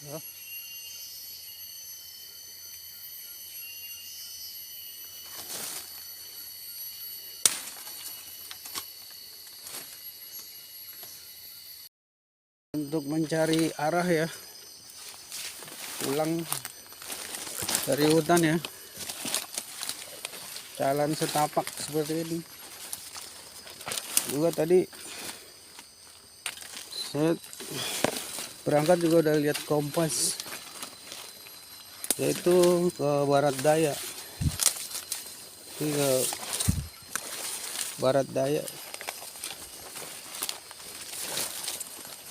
Untuk mencari arah ya, pulang dari hutan ya, jalan setapak seperti ini. Juga tadi saya berangkat juga udah lihat kompas. Yaitu ke barat daya. Ini ke barat daya.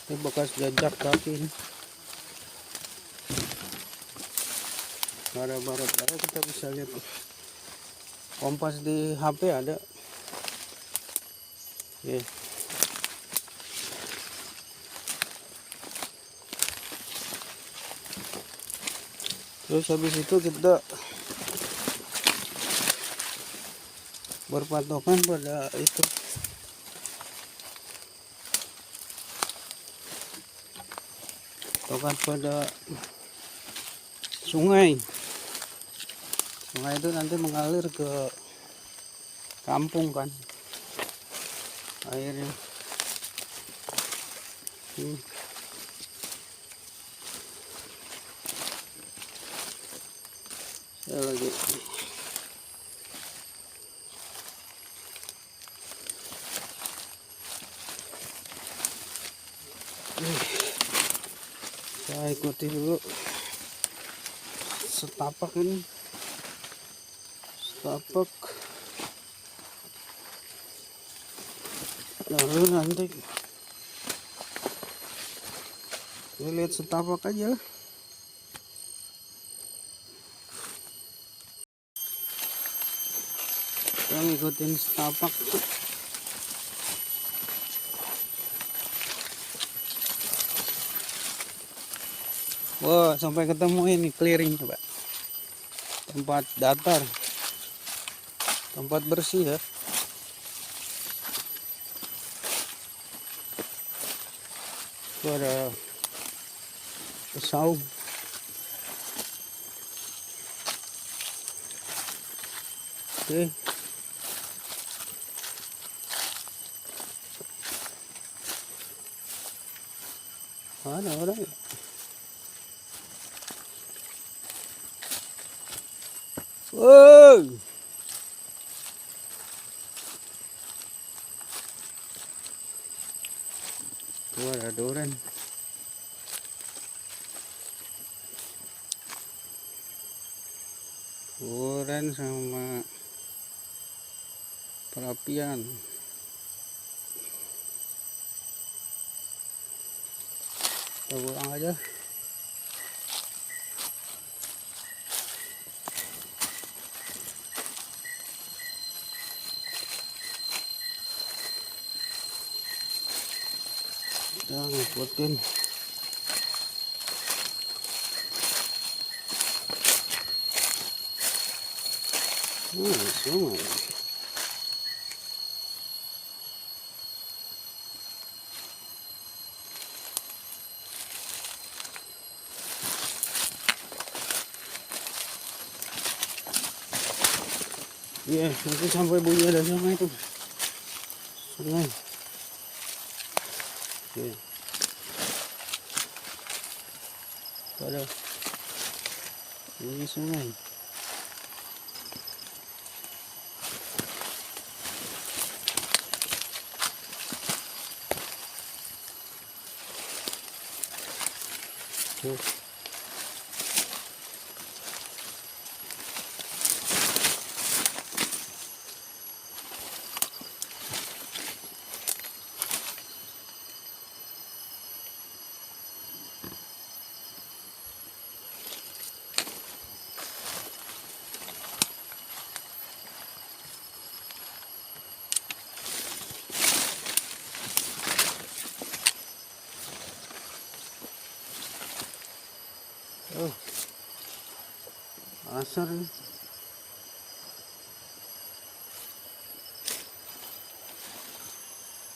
Ini bekas jejak kaki ini. Ada barat daya kita bisa lihat. Kompas di HP ada. Oke. Terus habis itu kita berpatokan pada itu. Patokan pada sungai. Sungai itu nanti mengalir ke kampung kan. Airnya. Hmm. Nih, saya ikuti dulu. Setapak ini. Setapak. Lalu nanti. Kita lihat setapak aja. lah kita ngikutin setapak wah sampai ketemu ini clearing coba. Tempat datar. Tempat bersih ya. Itu ada pesau oke. mana orang ya? Woi. Tuh ada duren. Duren sama perapian. Kita pulang aja. Kita ngikutin. Hmm, sungai. Iya, nanti sampai bunyi ada sungai itu. Sungai. Oke. Ada bunyi sungai. Tuh. Oh. Asar ini.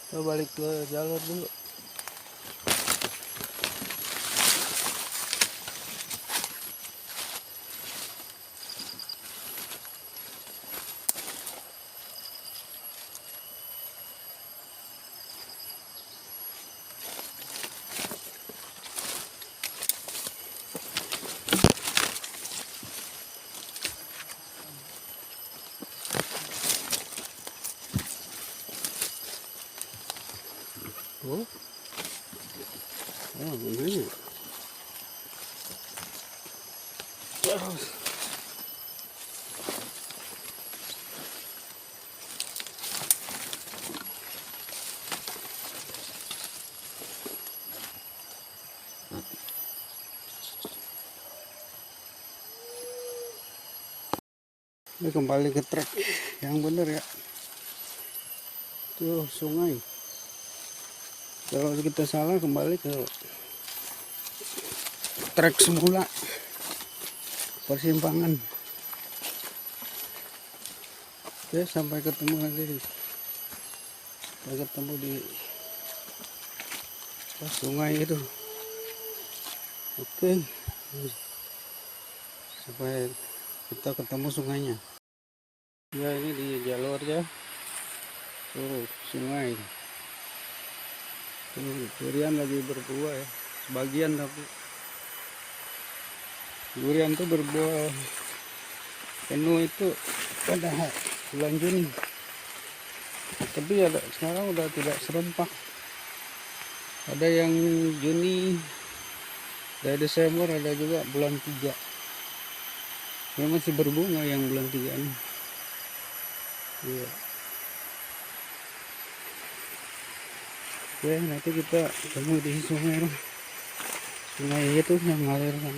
Kita balik ke jalur dulu. Oh. Ini kembali ke trek yang benar ya. Tuh sungai. Kalau kita salah kembali ke trek semula. Persimpangan. Oke, sampai ketemu lagi. Sampai ketemu di sungai itu. Oke. Sampai kita ketemu sungainya. Ya ini di jalurnya. Tuh, sungai. Durian lagi berbuah ya. Sebagian tapi durian tuh berbuah penuh itu pada bulan Juni. Tapi ada sekarang udah tidak serempak. Ada yang Juni, dari Desember, ada juga bulan 3. Ya masih berbunga yang bulan 3 ini. Iya. Oke, nanti kita ketemu di sungai. Sungai itu yang mengalirkan